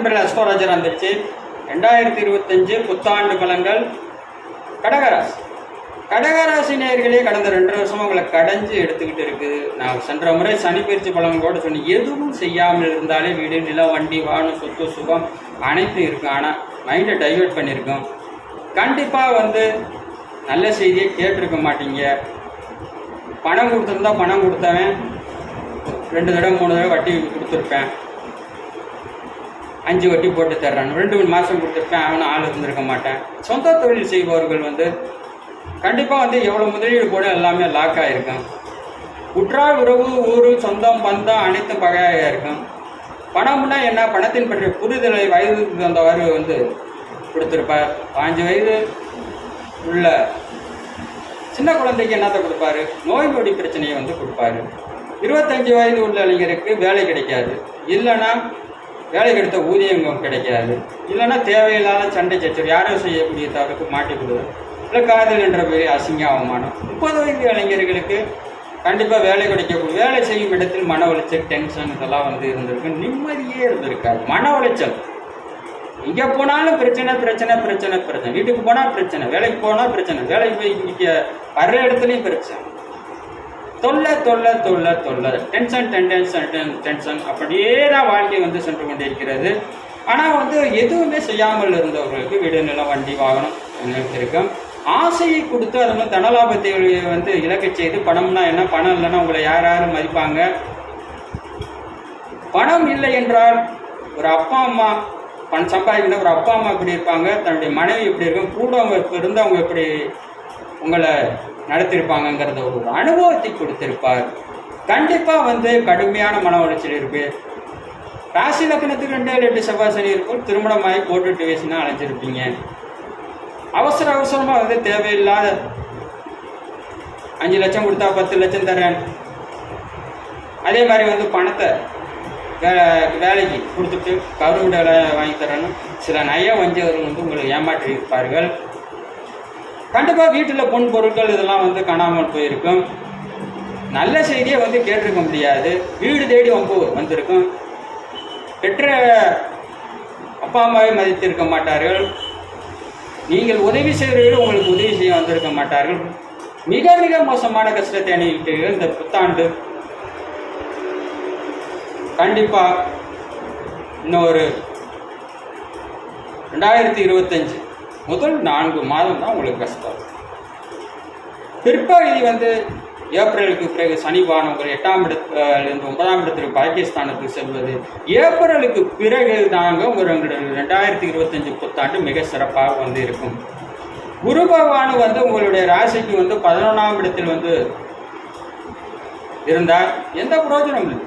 நண்பர்கள் அஸ்ட்ரோராஜர் வந்துருச்சு ரெண்டாயிரத்தி இருபத்தஞ்சு புத்தாண்டு பலன்கள். கடகராசி. கடகராசி நேயர்களே கடந்த ரெண்டு வருஷமாக உங்களை கடைஞ்சு எடுத்துக்கிட்டு இருக்குது நான் சென்ற முறை சனி பயிற்சி பலன்களோட சொன்னேன். எதுவும் செய்யாமல் இருந்தாலே வீடு நிலம் வண்டி வாகனம் சொத்து சுகம் அனைத்தும் இருக்கும். ஆனால் மைண்டை டைவர்ட் பண்ணியிருக்கோம். கண்டிப்பாக வந்து நல்ல செய்தியை கேட்டிருக்க மாட்டீங்க. பணம் கொடுத்துருந்தா பணம் கொடுத்தவன். ரெண்டு தடவை மூணு தடவை வட்டி கொடுத்துருப்பேன். அஞ்சு வட்டி போட்டு தர்றான். ரெண்டு மூணு மாதம் கொடுத்துருப்பேன் அவனும் ஆள் இருந்திருக்க மாட்டேன். சொந்த தொழில் செய்பவர்கள் வந்து கண்டிப்பாக வந்து எவ்வளோ முதலீடு போட எல்லாமே லாக் ஆகிருக்கும் உற்றார் உறவு ஊர் சொந்தம் பந்தம் அனைத்தும் பகையாக இருக்கும். பணம்னா என்ன? பணத்தின் பற்றிய புரிதலை வயதுக்கு தந்தவாறு வந்து கொடுத்துருப்பார். பாஞ்சு வயது உள்ள சின்ன குழந்தைக்கு என்னத்தை கொடுப்பாரு? நோய் நொடி பிரச்சனையை வந்து கொடுப்பாரு. இருபத்தஞ்சி வயது உள்ள இளைஞருக்கு வேலை கிடைக்காது. இல்லைன்னா வேலை கிடைத்த ஊதியம் கிடைக்காது. இல்லைன்னா தேவையில்லாத சண்டை சச்சரவு யாரோ செய்யக்கூடிய தவறுக்கு மாட்டி இல்லை காதல் என்ற பெரிய அசிங்க அவமானம் முப்பது வயது இளைஞர்களுக்கு கண்டிப்பாக வேலை கிடைக்கக்கூடிய வேலை செய்யும் இடத்தில் மன உளைச்சல் டென்ஷன் இதெல்லாம் வந்து இருந்திருக்கு. நிம்மதியே இருந்திருக்காது. மன உளைச்சல். எங்கே போனாலும் பிரச்சனை பிரச்சனை பிரச்சனை பிரச்சனை. வீட்டுக்கு போனால் பிரச்சனை வேலைக்கு போனால் பிரச்சனை. வேலைக்கு போய் இங்கே வர்ற இடத்துலையும் பிரச்சனை. தொல்லை தொல்லை தொல்லை தொல்லை. டென்ஷன் டென்டென்ஷன் டென்ஷன் அப்படியே தான் வாழ்க்கை வந்து சென்று கொண்டிருக்கிறது. ஆனால் வந்து எதுவுமே செய்யாமல் இருந்தவர்களுக்கு வீடு நிலம் வண்டி வாகனம் நினைத்திருக்கும் ஆசையை கொடுத்து அது வந்து தனலாபத்தை வந்து இலக்கச் செய்து பணம்னா என்ன? பணம் இல்லைன்னா உங்களை யார் யாரும் மதிப்பாங்க? பணம் இல்லை என்றால் ஒரு அப்பா அம்மா பணம் சம்பாதிக்கிற ஒரு அப்பா அம்மா எப்படி இருப்பாங்க? தன்னுடைய மனைவி எப்படி இருக்கும்? கூட அவங்க இருந்து அவங்க எப்படி உங்களை நடத்திருப்பாங்கங்கிறத ஒரு அனுபவத்தை கொடுத்திருப்பார். கண்டிப்பாக வந்து கடுமையான மன உளைச்சல் இருக்கு. ராசி லக்னத்துக்கு ரெண்டு ஏழு செவ்வாய் சனி இருக்கும். திருமணமாகி போட்டுட்டு வயசுனா அழைச்சிருப்பீங்க அவசர அவசரமாக வந்து தேவையில்லாத அஞ்சு லட்சம் கொடுத்தா பத்து லட்சம் தரேன். அதே மாதிரி வந்து பணத்தை வே வேலைக்கு கொடுத்துட்டு கவர்மெண்ட் வேலை வாங்கி தரேன்னு சில நய வஞ்சகர்கள் வந்து உங்களை ஏமாற்றி இருப்பார்கள் கண்டிப்பாக வீட்டில் பொன் பொருட்கள் இதெல்லாம் வந்து காணாமல் போயிருக்கும். நல்ல செய்தியை வந்து கேட்டிருக்க முடியாது. வீடு தேடி வம்பு வந்திருக்கும். பெற்ற அப்பா அம்மாவை மதித்திருக்க மாட்டார்கள். நீங்கள் உதவி செய்கிறவர்கள் உங்களுக்கு உதவி செய்ய வந்திருக்க மாட்டார்கள். மிக மிக மோசமான கஷ்டத்தை அணிவிட்டீர்கள் இந்த புத்தாண்டு. கண்டிப்பாக இன்னொரு ரெண்டாயிரத்தி இருபத்தஞ்சு முதல் நான்கு மாதம் தான் உங்களுக்கு கஷ்டம். பிற்பகுதி வந்து ஏப்ரலுக்கு பிறகு சனி ஒரு எட்டாம் இடத்துலேருந்து ஒன்பதாம் இடத்துக்கு பாகிஸ்தானத்துக்கு செல்வது. ஏப்ரலுக்கு பிறகு தாங்க ஒரு ரெண்டாயிரத்தி இருபத்தஞ்சு புத்தாண்டு மிக சிறப்பாக வந்து இருக்கும். குரு பகவான் வந்து உங்களுடைய ராசிக்கு வந்து பதினொன்றாம் இடத்தில் வந்து இருந்தால் எந்த பிரயோஜனம் இல்லை.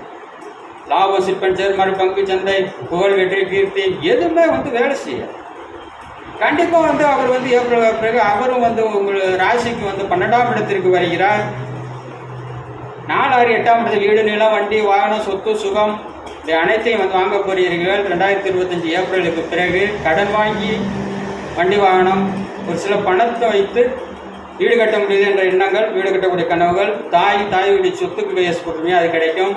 லாபம் சிற்பன் மறு பங்கு சந்தை புகழ் வெற்றி கீர்த்தி எதுவுமே வந்து வேலை செய்யாது. கண்டிப்பாக வந்து அவர் வந்து ஏப்ரல் பிறகு அவரும் வந்து உங்கள் ராசிக்கு வந்து பன்னெண்டாம் இடத்திற்கு வருகிறார். நாலு ஆறு எட்டாம் இடத்தில் வீடு நிலம் வண்டி வாகனம் சொத்து சுகம் இது அனைத்தையும் வந்து வாங்க போகிறீர்கள் ரெண்டாயிரத்தி இருபத்தஞ்சி ஏப்ரலுக்கு பிறகு கடன் வாங்கி வண்டி வாகனம் ஒரு சில பணத்தை வைத்து வீடு கட்ட முடியுது என்ற எண்ணங்கள் வீடு கட்டக்கூடிய கனவுகள் தாய் தாய் வீடு சொத்துக்கு கேஸ் போட்டுருமே அது கிடைக்கும்.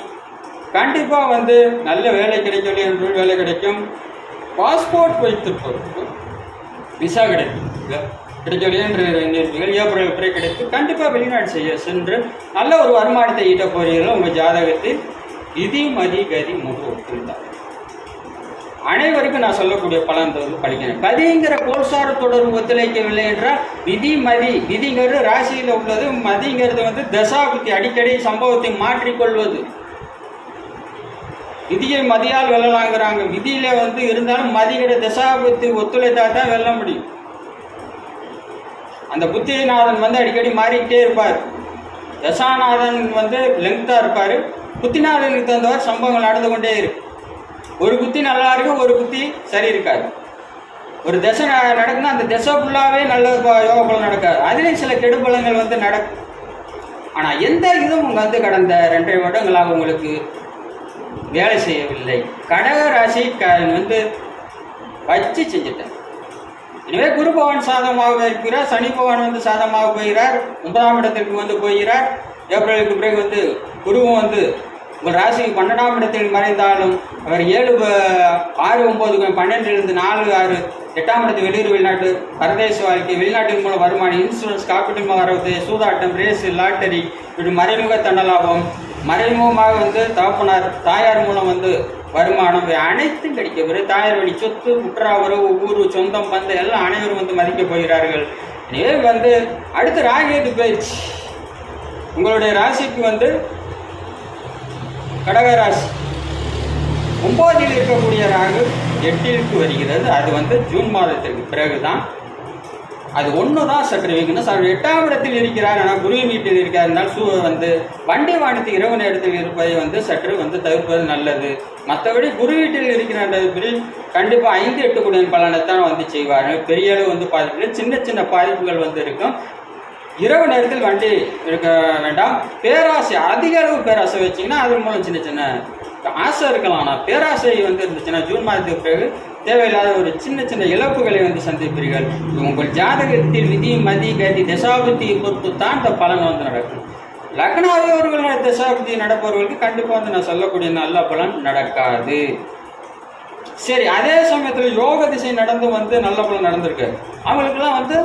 கண்டிப்பாக வந்து நல்ல வேலை கிடைக்கவில்லை என்று வேலை கிடைக்கும். பாஸ்போர்ட் வைத்திருப்பவருக்கு விசா கிடைக்கும். கிடைக்கவில்லை ஏப்ரல் பிறகு கிடைத்து கண்டிப்பாக வெளிநாடு செய்ய சென்று நல்ல ஒரு வருமானத்தை ஈட்ட போகிறீர்கள் உங்கள் ஜாதகத்தில் இதி மதி கதி முகம் ஒத்துந்தார் அனைவருக்கும் நான் சொல்லக்கூடிய பலன் வந்து படிக்கிறேன். கதிங்கிற கோல்சார தொடர்பு ஒத்துழைக்கவில்லை என்றால் விதி மதி விதிங்கிறது ராசியில் உள்ளது. மதிங்கிறது வந்து தசாபுத்தி அடிக்கடி சம்பவத்தை மாற்றிக்கொள்வது. விதியை மதியால் வெல்லலாங்கிறாங்க. விதியில வந்து இருந்தாலும் மதியோட தசாபுத்தி ஒத்துழைத்தா தான் வெல்ல முடியும். அந்த புத்திநாதன் வந்து அடிக்கடி மாறிக்கிட்டே இருப்பார். தசாநாதன் வந்து லெங்க்தாக இருப்பார். புத்திநாதனுக்கு தகுந்தவாறு சம்பவங்கள் நடந்து கொண்டே இருக்கு. ஒரு புத்தி நல்லா இருக்கும் ஒரு புத்தி சரி இருக்காது. ஒரு தசை நடக்குன்னா அந்த தசை ஃபுல்லாகவே நல்ல ப- யோக பலன் நடக்காது. அதுலேயும் சில கெடுபலங்கள் வந்து நடக்கும். ஆனால் எந்த இதுவும் வந்து கடந்த ரெண்டரை வருடங்களாக உங்களுக்கு வேலை செய்யவில்லை. கடக ராசி வந்து வச்சு செஞ்சுட்டேன் எனவே குரு பகவான் சாதமாக இருக்கிறார். சனி பகவான் வந்து சாதமாக போகிறார். ஒன்பதாம் இடத்திற்கு வந்து போகிறார். ஏப்ரலுக்கு பிறகு வந்து குருவும் வந்து உங்கள் ராசிக்கு பன்னெண்டாம் இடத்தில் மறைந்தாலும் அவர் ஏழு ஆறு ஒம்பது பன்னெண்டுலேருந்து நாலு ஆறு எட்டாம் இடத்து வெளியூர் வெளிநாட்டு பரதேச வாழ்க்கை வெளிநாட்டின் மூலம் வருமானம் இன்சூரன்ஸ் காப்பீட்டு வரவு சூதாட்டம் ரேஸ் லாட்டரி இப்படி மறைமுக தண்டலாபம் மறைமுகமாக வந்து தகப்பனார் தாயார் மூலம் வந்து வருமானம் இவை அனைத்தும் கிடைக்கப்படுது தாயார் வழி சொத்து குற்றா உறவு ஊர் சொந்தம் பந்து எல்லாம் அனைவரும் வந்து மதிக்கப் போகிறார்கள். எனவே வந்து அடுத்து ராகேது பயிற்சி. உங்களுடைய ராசிக்கு வந்து கடக ராசி. ஒன்பதில் இருக்கக்கூடிய ராகு எட்டிற்கு வருகிறது. அது வந்து ஜூன் மாதத்திற்கு பிறகுதான். அது ஒன்று தான் சற்று வைக்கணும் சார் எட்டாம் இடத்தில் இருக்கிறார். ஆனால் குரு வீட்டில் இருக்கிறார் சூ வந்து வண்டி வாகனத்து இரவு நேரத்தில் இருப்பதை வந்து சற்று வந்து தவிர்ப்பது நல்லது. மற்றபடி குரு வீட்டில் இருக்கிற கண்டிப்பாக ஐந்து எட்டு குடிய பலனைத்தான் வந்து செய்வார். பெரிய அளவு வந்து பாதிப்பு சின்ன சின்ன பாதிப்புகள் வந்து இருக்கும். இரவு நேரத்தில் வண்டி இருக்க வேண்டாம். பேராசை அதிக அளவு பேராசை வச்சிங்கன்னா அதன் மூலம் சின்ன சின்ன ஆசை இருக்கலாம். ஆனால் பேராசை வந்து இருந்துச்சுன்னா ஜூன் மாதத்துக்கு பிறகு தேவையில்லாத ஒரு சின்ன சின்ன இழப்புகளை வந்து சந்திப்பீர்கள். உங்கள் ஜாதகத்தில் விதி மதி கதி தசாபுத்தியை பொறுத்து தான் இந்த பலன் வந்து நடக்கும். லக்னாதிபர்கள் தசாபுத்தி நடப்பவர்களுக்கு கண்டிப்பாக வந்து நான் சொல்லக்கூடிய நல்ல பலன் நடக்காது. சரி அதே சமயத்தில் யோக திசை நடந்து வந்து நல்ல பலன் நடந்திருக்கு. அவங்களுக்குலாம் வந்து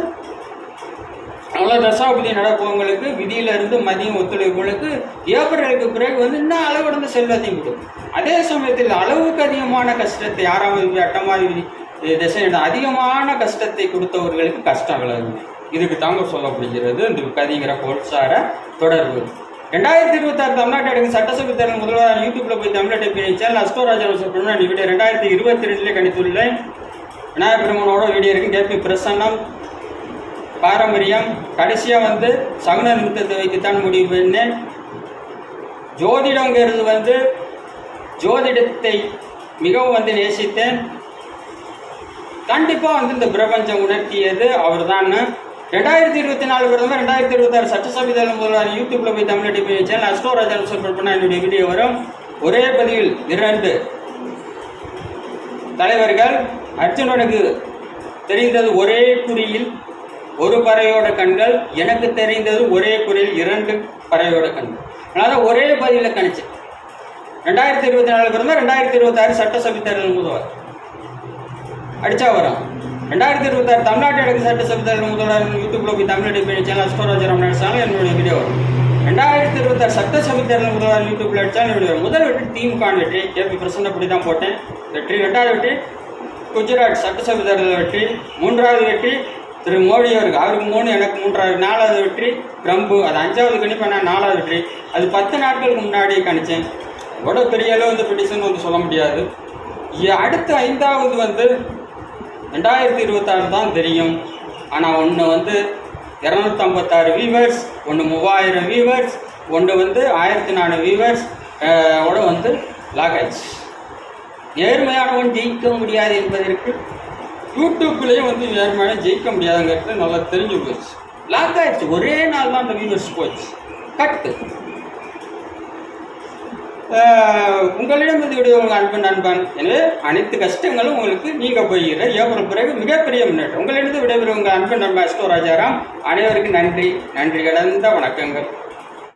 நல்ல தசாபதி நடப்பவங்களுக்கு விதியில இருந்து மதியம் ஒத்துழைப்புகளுக்கு ஏப்ரலுக்கு பிறகு வந்து இன்னும் அளவிடந்த செல்வத்தையும் கொடுக்கும் அதே சமயத்தில் அளவுக்கு அதிகமான கஷ்டத்தை ஆறாம் விதி அட்டமாதி விதி தசையிடம் அதிகமான கஷ்டத்தை கொடுத்தவர்களுக்கு கஷ்டம் விலகும் இதுக்கு தாங்க சொல்லப்படுகிறது. இந்த கதிங்கிற கோட்சார தொடர்பு. ரெண்டாயிரத்தி இருபத்தாறு தமிழ்நாட்டு எடுக்கும் சட்டசபை தேர்தல் முதல்வர் யூடியூப்ல போய் தமிழ்நாட்டை சேனல் அஸ்டோராஜன் சொல்றேன் வீடியோ ரெண்டாயிரத்தி இருபத்தி ரெண்டுல கணித்துள்ளேன். விநாயகர் பெருமனோட வீடியோ இருக்கு. கேபி பிரசன்னம் பாரம்பரியம். கடைசியாக வந்து சகுன நிமித்தத்தை வைக்கத்தான் முடிவு பண்ணேன் ஜோதிடங்கிறது வந்து ஜோதிடத்தை மிகவும் வந்து நேசித்தேன். கண்டிப்பாக வந்து இந்த பிரபஞ்சம் உணர்த்தியது அவர் தான் ரெண்டாயிரத்தி இருபத்தி நாலு பிரதமர் ரெண்டாயிரத்தி இருபத்தாறு சட்டசபை தேர்தல் முதல்வர் யூடியூப்ல போய் தமிழ் டிவி சேனல் அஸ்டோராஜன் சூப்பர் பண்ண என்னுடைய வீடியோ வரும். ஒரே பதிவில் இரண்டு தலைவர்கள். அர்ஜுனனுக்கு தெரிந்தது ஒரே குறியில் ஒரு பறவையோட கண்கள் எனக்கு தெரிந்தது ஒரே குறையில் இரண்டு பறவையோட கண்கள். அதனால ஒரே பதிவில் கணிச்சு. ரெண்டாயிரத்தி இருபத்தி நாலுக்கு இருந்தால் ரெண்டாயிரத்தி இருபத்தாறு சட்டசபை தேர்தல் முதல்வர். அடிச்சா வரும். ரெண்டாயிரத்தி இருபத்தாறு தமிழ்நாட்டு எனக்கு சட்டசபை தேர்தல் முதல்வர் யூடியூப்ல போய் தமிழ் அடிப்படை சேனல் அஸ்டோராஜ் ராமநாதன் என்னுடைய வீடியோ வரும். ரெண்டாயிரத்தி இருபத்தாறு சட்டசபை தேர்தல் முதல்வர் யூடியூப்ல அடிச்சால் என்னுடைய முதல் வெற்றி திமுக வெற்றி. கேபி பிரசன்னப்படி தான் போட்டேன். வெற்றி. ரெண்டாவது வெற்றி குஜராத் சட்டசபை தேர்தல் வெற்றி. மூன்றாவது வெற்றி திரு மோடி அவருக்கு அவருக்கு மூணு எனக்கு மூன்றாவது நாலாவது வெற்றி ட்ரம்ப்பு அது அஞ்சாவது கணிப்பு நான் நாலாவது வெற்றி. அது பத்து நாட்களுக்கு முன்னாடி கணிச்சேன் இவ்வளோ பெரிய அளவு வந்து ப்ரிடிஷன் வந்து சொல்ல முடியாது. அடுத்த அடுத்து ஐந்தாவது வந்து ரெண்டாயிரத்தி இருபத்தாறு தான் தெரியும். ஆனால் ஒன்று வந்து இரநூத்தம்பத்தாறு வீவர்ஸ் ஒன்று மூவாயிரம் வீவர்ஸ் ஒன்று வந்து ஆயிரத்தி நாலு வீவர்ஸ் ஓட வந்து லாக் ஆயிடுச்சு. நேர்மையானவன் ஜெயிக்க முடியாது என்பதற்கு யூடியூப்லேயும் வந்து நேர்மையான ஜெயிக்க முடியாதுங்கிறது நல்லா தெரிஞ்சு போச்சு. லாக் ஆயிடுச்சு. ஒரே நாள் தான் அந்த வியூவர்ஸ் போச்சு. கட்டு உங்களிடம் இந்த விட உங்கள் அன்பன் நண்பன். எனவே அனைத்து கஷ்டங்களும் உங்களுக்கு நீங்க போகிற ஏப்ரல் பிறகு மிகப்பெரிய முன்னேற்றம். உங்களிடம் விடைபெறும் உங்கள் அன்பன் நண்பன் அஸ்டோ ராஜாராம். அனைவருக்கும் நன்றி. நன்றி கடந்த வணக்கங்கள்.